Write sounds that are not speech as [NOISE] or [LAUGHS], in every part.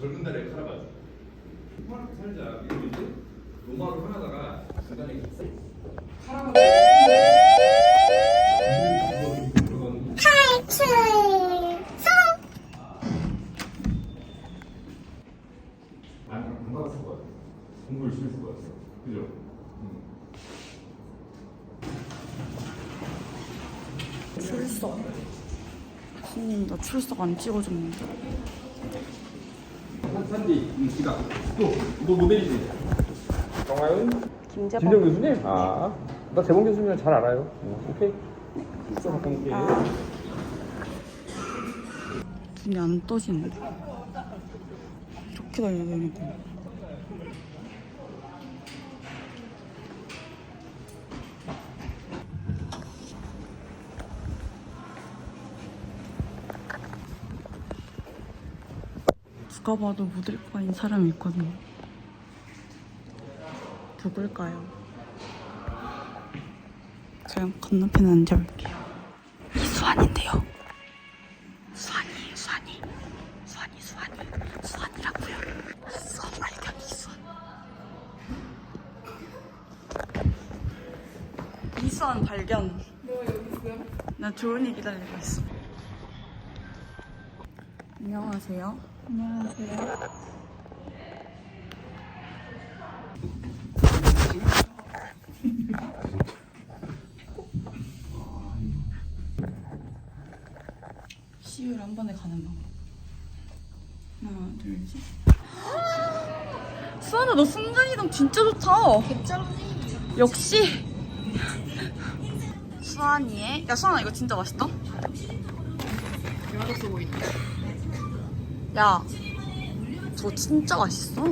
젊은 날의 카라반. 이렇게 살자. 이제 로마로 하나다가 중간에 카라반. 그건 안, 안 받았을 것 같아. 공부 열심히 했을 것 같아. 그죠? 음. 출석. 손님 나 출석 안 찍어줬는데. 산- 산디, 음, 지각. 또, 너 모델이지? 정하윤? 김재범. 김정 교수님? 아, 나 재범 교수님을 잘 알아요. 어, 오케이. 있어, 잠깐 올게. 눈이 안 떠지네. 이렇게 달려야 되니까. 누가 봐도 모델과인 사람이 있거든요. 누굴까요? 제가 건너편에 앉아볼게요. 이수환인데요. 수환이에요, 수환이. 수환이, 수환이. 수환이라고요. 수환 발견, 이수환. 이수환 발견. 나 조은이 기다리고 있어. 안녕하세요. 안녕하세요. 시율 한 번에 가는 방법. 하나, 둘, 셋. 수아나 너 순간이동 진짜 좋다. 역시. 수아니의 야 수아나 이거 진짜 맛있다. 맛없어 보인다. 야, 저 진짜 맛있어.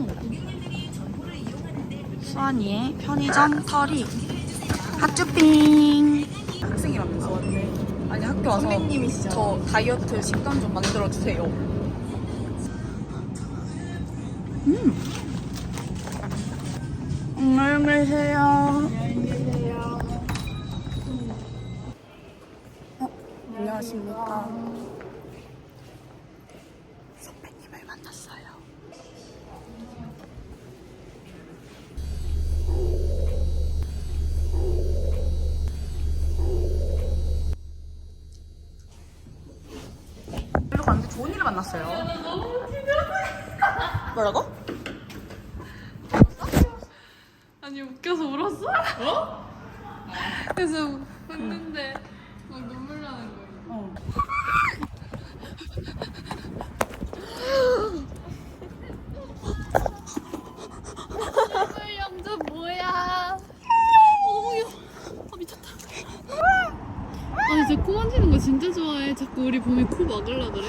수아니의 편의점 털이 핫쭈핑. 학생이라면서 왔네. 아니 학교 와서 선배님이시죠. 저 다이어트 식단 좀 만들어 주세요. 음. 안녕히 계세요. 어, 안녕하십니까. 선배님을 만났어요. 일로 갔는데 좋은 일을 만났어요. [LAUGHS] 뭐라고? 아니 웃겨서 울었어? 어? 그래서 웃는데 막 눈물 나는 거야. 어. 뭐야? 어, 귀여워. 아 미쳤다. 아 진짜 코 만지는 거 진짜 좋아해. 자꾸 우리 봄이 코 막으려 그래.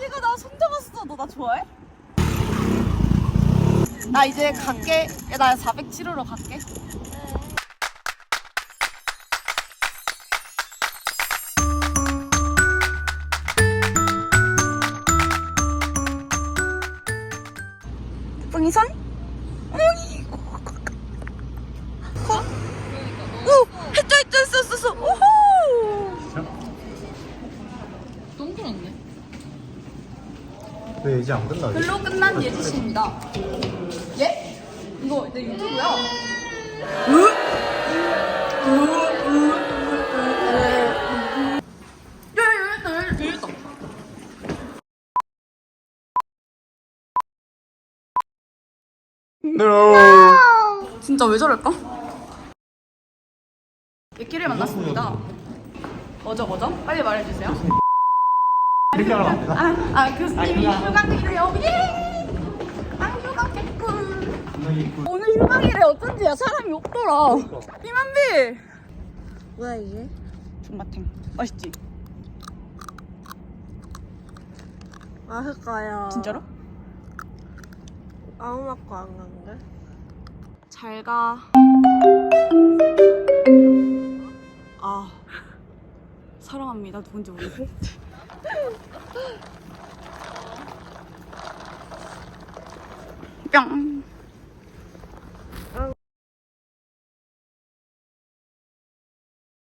얘가 나 손잡았어. 너 나 좋아해? 나 이제 갈게. 야, 나 407호로 갈게. 뿡이선? 어이구. 어? 오! 했죠, 했죠, 했어, 했어, 했어. 오호! 너무 그렇네. 왜 이제 안 끝나지? 글로 끝난 예지 씨입니다. 예? 이거 내 유튜브야. 진짜 왜 저럴까? 얘끼를 만났습니다. 뭐죠, 뭐죠? 빨리 말해주세요. 이렇게 하면 안 되나? 아, 아 교수님이 휴강이래요. 예! 아, 휴강 개꿀. 오늘 휴강이래. 어쩐지 야 사람이 없더라. 이만비. 뭐야 이게? 존맛탱. 맛있지? 맛을까요? 진짜로? 아무 맛도 안 나는데? 잘 가. 아. 사랑합니다. 누군지 모르겠어. [LAUGHS] 砰